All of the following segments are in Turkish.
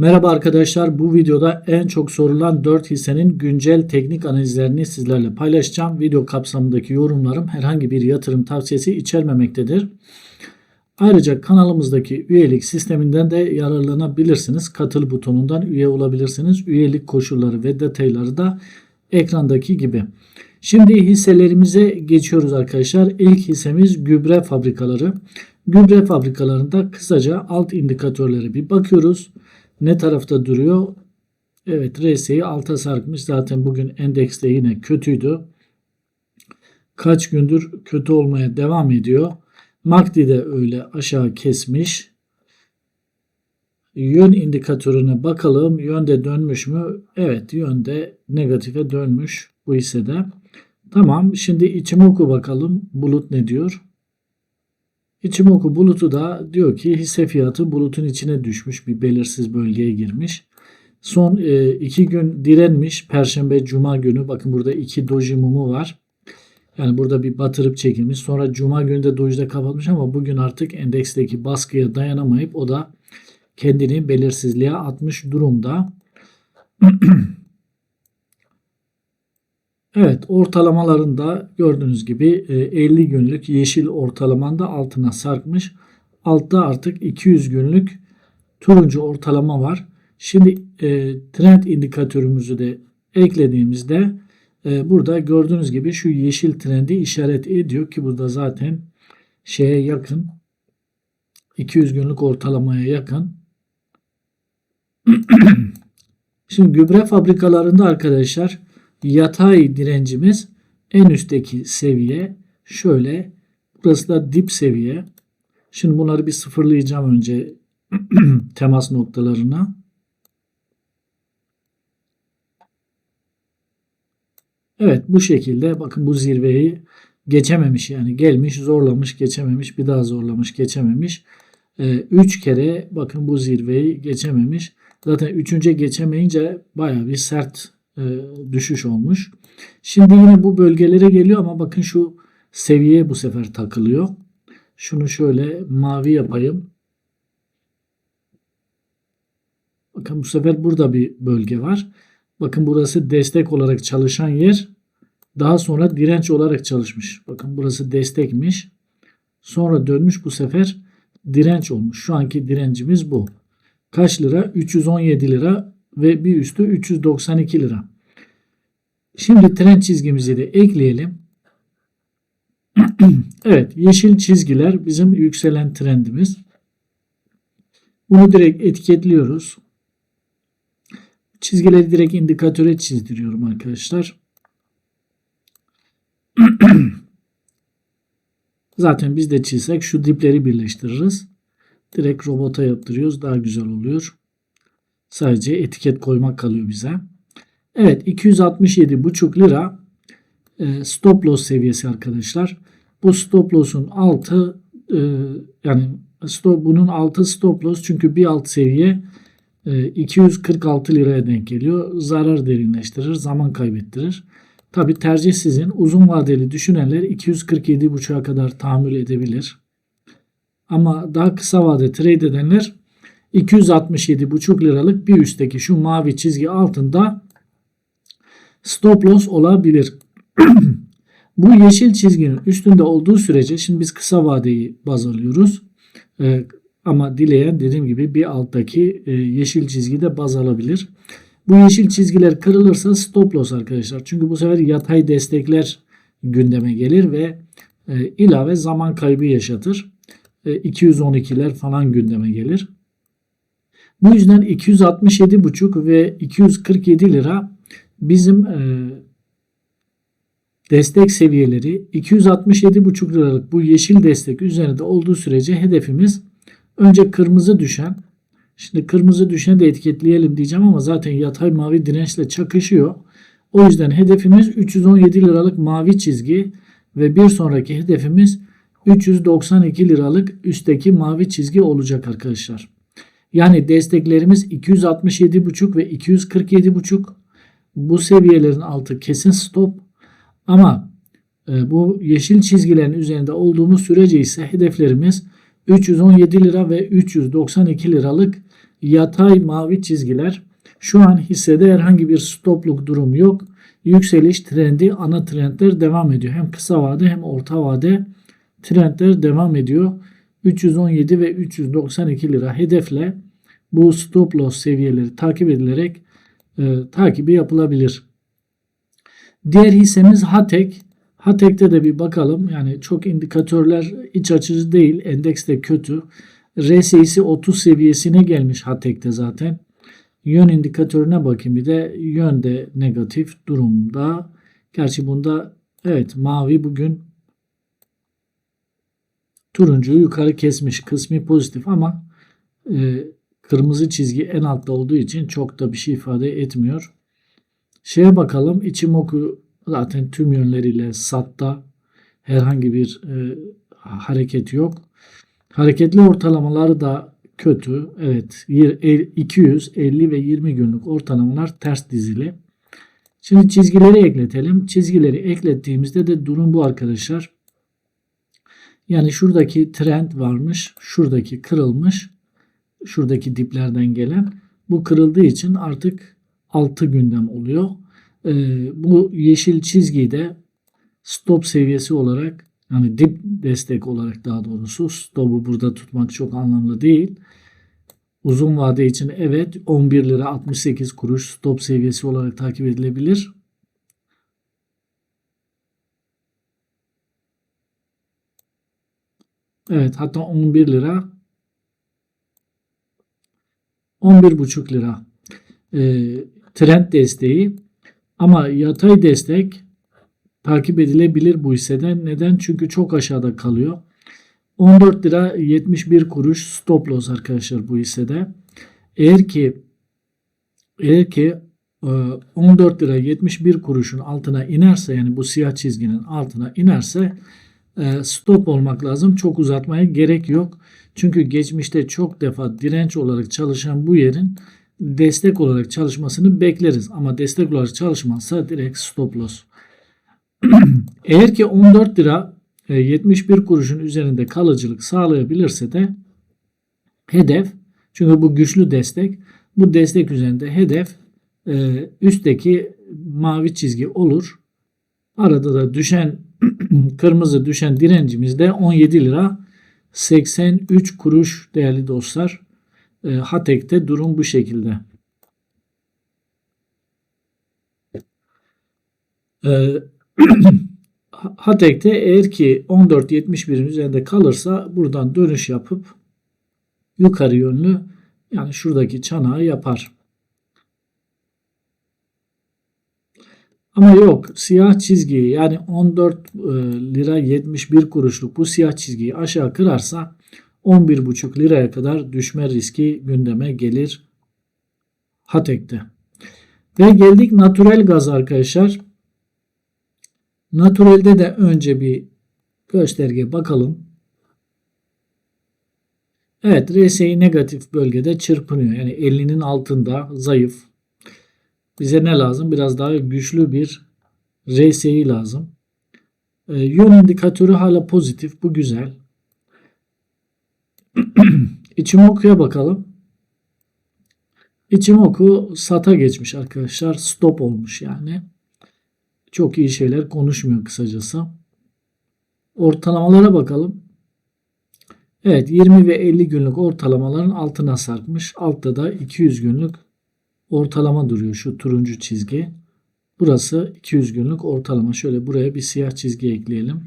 Merhaba arkadaşlar bu videoda en çok sorulan 4 hissenin güncel teknik analizlerini sizlerle paylaşacağım. Video kapsamındaki yorumlarım herhangi bir yatırım tavsiyesi içermemektedir. Ayrıca kanalımızdaki üyelik sisteminden de yararlanabilirsiniz. Katıl butonundan üye olabilirsiniz. Üyelik koşulları ve detayları da ekrandaki gibi. Şimdi hisselerimize geçiyoruz arkadaşlar. İlk hissemiz gübre fabrikaları. Gübre fabrikalarında kısaca alt indikatörlere bir bakıyoruz. Ne tarafta duruyor? Evet RSI alta sarkmış. Zaten bugün endekste yine kötüydü. Kaç gündür kötü olmaya devam ediyor. MACD de öyle aşağı kesmiş. Yön indikatörüne bakalım. Yönde dönmüş mü? Evet yönde negatife dönmüş bu hissede. Tamam şimdi Ichimoku bakalım. Bulut ne diyor? Ichimoku bulutu da diyor ki hisse fiyatı bulutun içine düşmüş. Bir belirsiz bölgeye girmiş. Son e, iki gün direnmiş. Perşembe, Cuma günü. Bakın burada iki doji mumu var. Yani burada bir batırıp çekilmiş. Sonra Cuma günü de dojide kapatmış ama bugün artık endeksteki baskıya dayanamayıp o da kendini belirsizliğe atmış durumda. Evet ortalamalarında gördüğünüz gibi 50 günlük yeşil ortalamanda altına sarkmış. Altta artık 200 günlük turuncu ortalama var. Şimdi e, trend indikatörümüzü de eklediğimizde e, burada gördüğünüz gibi şu yeşil trendi işaret ediyor ki burada zaten şeye yakın 200 günlük ortalamaya yakın. Şimdi gübre fabrikalarında arkadaşlar yatay direncimiz en üstteki seviye şöyle burası da dip seviye. Şimdi bunları bir sıfırlayacağım önce temas noktalarına. Evet bu şekilde bakın bu zirveyi geçememiş yani gelmiş zorlamış geçememiş bir daha zorlamış geçememiş. 3 ee, kere bakın bu zirveyi geçememiş. Zaten üçüncü geçemeyince baya bir sert düşüş olmuş. Şimdi yine bu bölgelere geliyor ama bakın şu seviyeye bu sefer takılıyor. Şunu şöyle mavi yapayım. Bakın bu sefer burada bir bölge var. Bakın burası destek olarak çalışan yer. Daha sonra direnç olarak çalışmış. Bakın burası destekmiş. Sonra dönmüş bu sefer direnç olmuş. Şu anki direncimiz bu. Kaç lira? 317 lira ve bir üstü 392 lira. Şimdi trend çizgimizi de ekleyelim. evet yeşil çizgiler bizim yükselen trendimiz. Bunu direkt etiketliyoruz. Çizgileri direkt indikatöre çizdiriyorum arkadaşlar. Zaten biz de çizsek şu dipleri birleştiririz. Direkt robota yaptırıyoruz. Daha güzel oluyor. Sadece etiket koymak kalıyor bize. Evet 267,5 lira e, stop loss seviyesi arkadaşlar. Bu stop loss'un altı e, yani stop, bunun altı stop loss çünkü bir alt seviye 246 e, liraya denk geliyor. Zarar derinleştirir, zaman kaybettirir. Tabi tercih sizin. Uzun vadeli düşünenler 247.5'a kadar tahammül edebilir. Ama daha kısa vade trade edenler 267,5 liralık bir üstteki şu mavi çizgi altında stop loss olabilir. Bu yeşil çizginin üstünde olduğu sürece şimdi biz kısa vadeyi baz alıyoruz. Ee, ama dileyen dediğim gibi bir alttaki e, yeşil çizgi de baz alabilir. Bu yeşil çizgiler kırılırsa stop loss arkadaşlar. Çünkü bu sefer yatay destekler gündeme gelir ve e, ilave zaman kaybı yaşatır. E, 212'ler falan gündeme gelir. Bu yüzden 267,5 ve 247 lira bizim e, destek seviyeleri 267,5 liralık bu yeşil destek üzerinde olduğu sürece hedefimiz önce kırmızı düşen şimdi kırmızı düşeni de etiketleyelim diyeceğim ama zaten yatay mavi dirençle çakışıyor. O yüzden hedefimiz 317 liralık mavi çizgi ve bir sonraki hedefimiz 392 liralık üstteki mavi çizgi olacak arkadaşlar. Yani desteklerimiz 267.5 ve 247.5. Bu seviyelerin altı kesin stop. Ama e, bu yeşil çizgilerin üzerinde olduğumuz sürece ise hedeflerimiz 317 lira ve 392 liralık yatay mavi çizgiler. Şu an hissede herhangi bir stopluk durum yok. Yükseliş trendi ana trendler devam ediyor. Hem kısa vade hem orta vade trendler devam ediyor. 317 ve 392 lira hedefle bu stop loss seviyeleri takip edilerek e, takibi yapılabilir. Diğer hissemiz Hatek. Hatek'te de bir bakalım. Yani çok indikatörler iç açıcı değil. Endeks de kötü. RSI'si 30 seviyesine gelmiş Hatek'te zaten. Yön indikatörüne bakayım bir de yön de negatif durumda. Gerçi bunda evet mavi bugün turuncuyu yukarı kesmiş kısmi pozitif ama e, kırmızı çizgi en altta olduğu için çok da bir şey ifade etmiyor. Şeye bakalım Ichimoku zaten tüm yönleriyle satta herhangi bir e, hareket yok. Hareketli ortalamaları da kötü. Evet 200, 50 ve 20 günlük ortalamalar ters dizili. Şimdi çizgileri ekletelim. Çizgileri eklettiğimizde de durum bu arkadaşlar. Yani şuradaki trend varmış. Şuradaki kırılmış. Şuradaki diplerden gelen. Bu kırıldığı için artık 6 gündem oluyor. Ee, bu yeşil çizgiyi de stop seviyesi olarak yani dip destek olarak daha doğrusu stop'u burada tutmak çok anlamlı değil. Uzun vade için evet 11 lira 68 kuruş stop seviyesi olarak takip edilebilir. Evet hatta 11 lira 11,5 lira e, trend desteği ama yatay destek takip edilebilir bu hisseden. Neden? Çünkü çok aşağıda kalıyor. 14 lira 71 kuruş stop loss arkadaşlar bu hissede. Eğer ki eğer ki 14 e, lira 71 kuruşun altına inerse yani bu siyah çizginin altına inerse stop olmak lazım. Çok uzatmaya gerek yok. Çünkü geçmişte çok defa direnç olarak çalışan bu yerin destek olarak çalışmasını bekleriz. Ama destek olarak çalışmazsa direkt stop loss. Eğer ki 14 lira 71 e, kuruşun üzerinde kalıcılık sağlayabilirse de hedef çünkü bu güçlü destek bu destek üzerinde hedef e, üstteki mavi çizgi olur. Arada da düşen kırmızı düşen direncimiz de 17 lira 83 kuruş değerli dostlar. E, Hatek'te durum bu şekilde. E, Hatek'te eğer ki 14.71'in üzerinde kalırsa buradan dönüş yapıp yukarı yönlü yani şuradaki çanağı yapar. Ama yok siyah çizgiyi yani 14 e, lira 71 kuruşluk bu siyah çizgiyi aşağı kırarsa 11,5 liraya kadar düşme riski gündeme gelir Hatek'te. Ve geldik natural gaz arkadaşlar. Naturalde de önce bir gösterge bakalım. Evet RSI negatif bölgede çırpınıyor. Yani 50'nin altında zayıf. Bize ne lazım? Biraz daha güçlü bir RSI lazım. E, yön indikatörü hala pozitif. Bu güzel. İçimoku'ya bakalım. İçimoku sata geçmiş arkadaşlar. Stop olmuş yani. Çok iyi şeyler konuşmuyor kısacası. Ortalamalara bakalım. Evet 20 ve 50 günlük ortalamaların altına sarkmış. Altta da 200 günlük ortalama duruyor şu turuncu çizgi. Burası 200 günlük ortalama. Şöyle buraya bir siyah çizgi ekleyelim.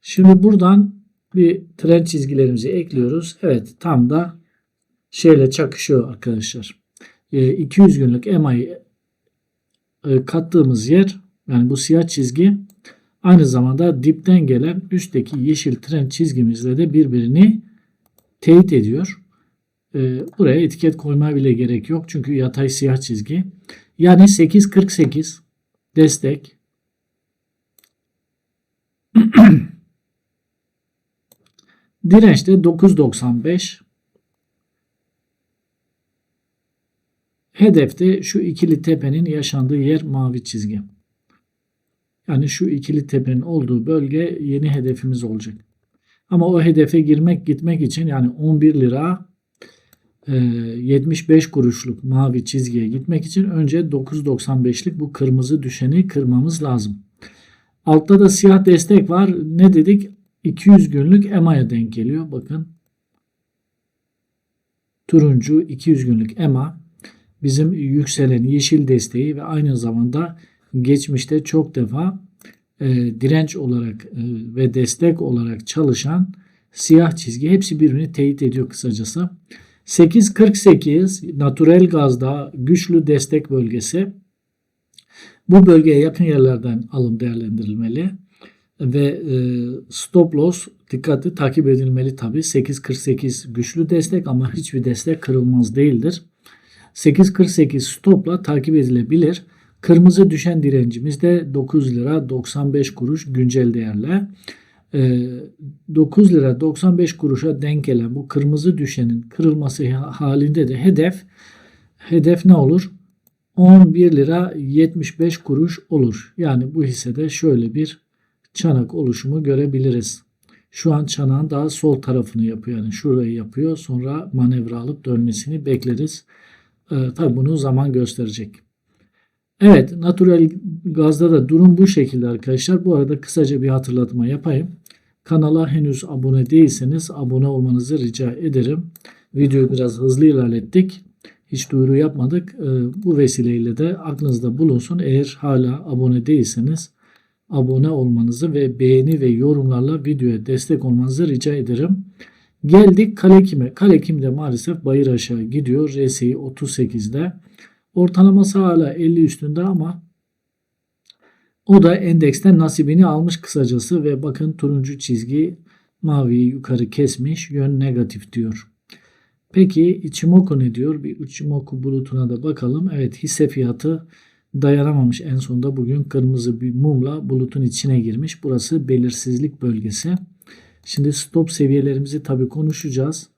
Şimdi buradan bir trend çizgilerimizi ekliyoruz. Evet tam da şeyle çakışıyor arkadaşlar. 200 ee, günlük EMA'yı e, kattığımız yer yani bu siyah çizgi aynı zamanda dipten gelen üstteki yeşil trend çizgimizle de birbirini teyit ediyor. E, buraya etiket koymaya bile gerek yok. Çünkü yatay siyah çizgi. Yani 8.48 destek. Direnç de 9.95. Hedefte şu ikili tepenin yaşandığı yer mavi çizgi. Yani şu ikili tepenin olduğu bölge yeni hedefimiz olacak. Ama o hedefe girmek gitmek için yani 11 lira 75 kuruşluk mavi çizgiye gitmek için önce 9.95'lik bu kırmızı düşeni kırmamız lazım. Altta da siyah destek var. Ne dedik? 200 günlük EMA'ya denk geliyor. Bakın. Turuncu 200 günlük EMA bizim yükselen yeşil desteği ve aynı zamanda geçmişte çok defa e, direnç olarak e, ve destek olarak çalışan siyah çizgi hepsi birbirini teyit ediyor kısacası. 8.48 natural gazda güçlü destek bölgesi. Bu bölgeye yakın yerlerden alım değerlendirilmeli ve e, stop loss dikkatli takip edilmeli tabi. 8.48 güçlü destek ama hiçbir destek kırılmaz değildir. 8.48 stopla takip edilebilir. Kırmızı düşen direncimiz de 9 lira 95 kuruş güncel değerle. 9 lira 95 kuruşa denk gelen bu kırmızı düşenin kırılması halinde de hedef hedef ne olur? 11 lira 75 kuruş olur. Yani bu hissede şöyle bir çanak oluşumu görebiliriz. Şu an çanağın daha sol tarafını yapıyor. Yani şurayı yapıyor. Sonra manevra alıp dönmesini bekleriz. Ee, tabi bunu zaman gösterecek. Evet natural gazda da durum bu şekilde arkadaşlar. Bu arada kısaca bir hatırlatma yapayım. Kanala henüz abone değilseniz abone olmanızı rica ederim. Videoyu biraz hızlı ilerlettik. Hiç duyuru yapmadık. Ee, bu vesileyle de aklınızda bulunsun. Eğer hala abone değilseniz abone olmanızı ve beğeni ve yorumlarla videoya destek olmanızı rica ederim. Geldik Kalekim'e. Kalekim de maalesef bayır aşağı gidiyor. RSI 38'de. Ortalaması hala 50 üstünde ama o da endeksten nasibini almış kısacası ve bakın turuncu çizgi maviyi yukarı kesmiş yön negatif diyor. Peki Ichimoku ne diyor? Bir Ichimoku bulutuna da bakalım. Evet hisse fiyatı dayanamamış en sonunda bugün kırmızı bir mumla bulutun içine girmiş. Burası belirsizlik bölgesi. Şimdi stop seviyelerimizi tabi konuşacağız.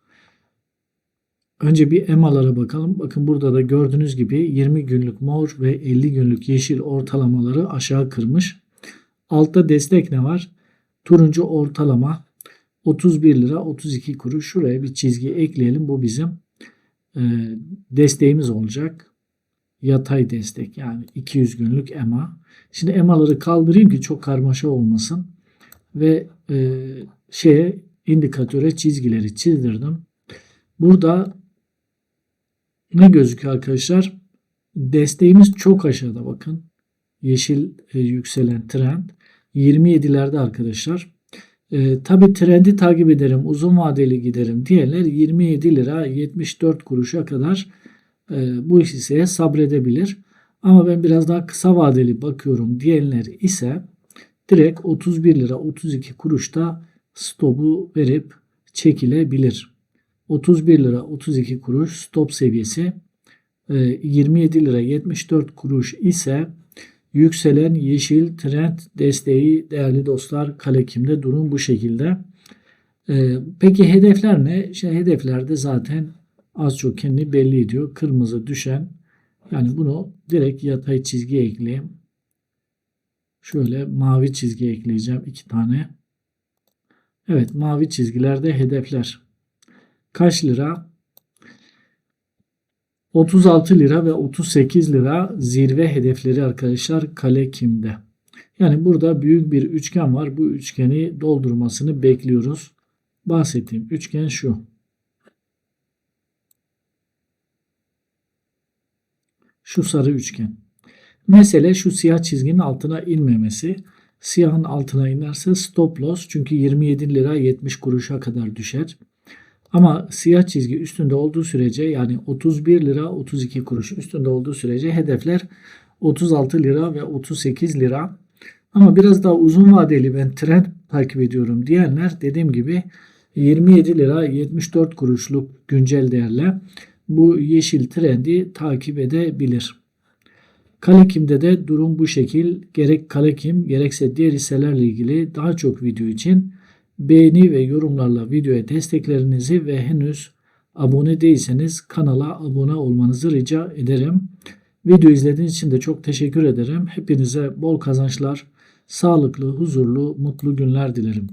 Önce bir EMA'lara bakalım. Bakın burada da gördüğünüz gibi 20 günlük mor ve 50 günlük yeşil ortalamaları aşağı kırmış. Altta destek ne var? Turuncu ortalama 31 lira 32 kuruş. Şuraya bir çizgi ekleyelim. Bu bizim e, desteğimiz olacak. Yatay destek yani 200 günlük EMA. Şimdi EMA'ları kaldırayım ki çok karmaşa olmasın. Ve e, şeye indikatöre çizgileri çizdirdim. Burada ne gözüküyor arkadaşlar? Desteğimiz çok aşağıda bakın. Yeşil e, yükselen trend. 27'lerde arkadaşlar. E, Tabi trendi takip ederim, uzun vadeli giderim diyenler 27 lira 74 kuruşa kadar e, bu hisseye sabredebilir. Ama ben biraz daha kısa vadeli bakıyorum diyenler ise direkt 31 lira 32 kuruşta stopu verip çekilebilir. 31 lira 32 kuruş stop seviyesi 27 e, lira 74 kuruş ise yükselen yeşil trend desteği değerli dostlar Kalekim'de durum bu şekilde. E, peki hedefler ne? İşte hedeflerde zaten az çok kendi belli ediyor. Kırmızı düşen yani bunu direkt yatay çizgi ekleyeyim. Şöyle mavi çizgi ekleyeceğim iki tane. Evet mavi çizgilerde hedefler kaç lira? 36 lira ve 38 lira zirve hedefleri arkadaşlar Kale Kim'de. Yani burada büyük bir üçgen var. Bu üçgeni doldurmasını bekliyoruz. Bahsettiğim üçgen şu. Şu sarı üçgen. Mesele şu siyah çizginin altına inmemesi. Siyahın altına inerse stop loss çünkü 27 lira 70 kuruşa kadar düşer. Ama siyah çizgi üstünde olduğu sürece yani 31 lira 32 kuruş üstünde olduğu sürece hedefler 36 lira ve 38 lira. Ama biraz daha uzun vadeli ben trend takip ediyorum diyenler dediğim gibi 27 lira 74 kuruşluk güncel değerle bu yeşil trendi takip edebilir. Kalekim'de de durum bu şekil. Gerek Kalekim gerekse diğer hisselerle ilgili daha çok video için beğeni ve yorumlarla videoya desteklerinizi ve henüz abone değilseniz kanala abone olmanızı rica ederim. Video izlediğiniz için de çok teşekkür ederim. Hepinize bol kazançlar, sağlıklı, huzurlu, mutlu günler dilerim.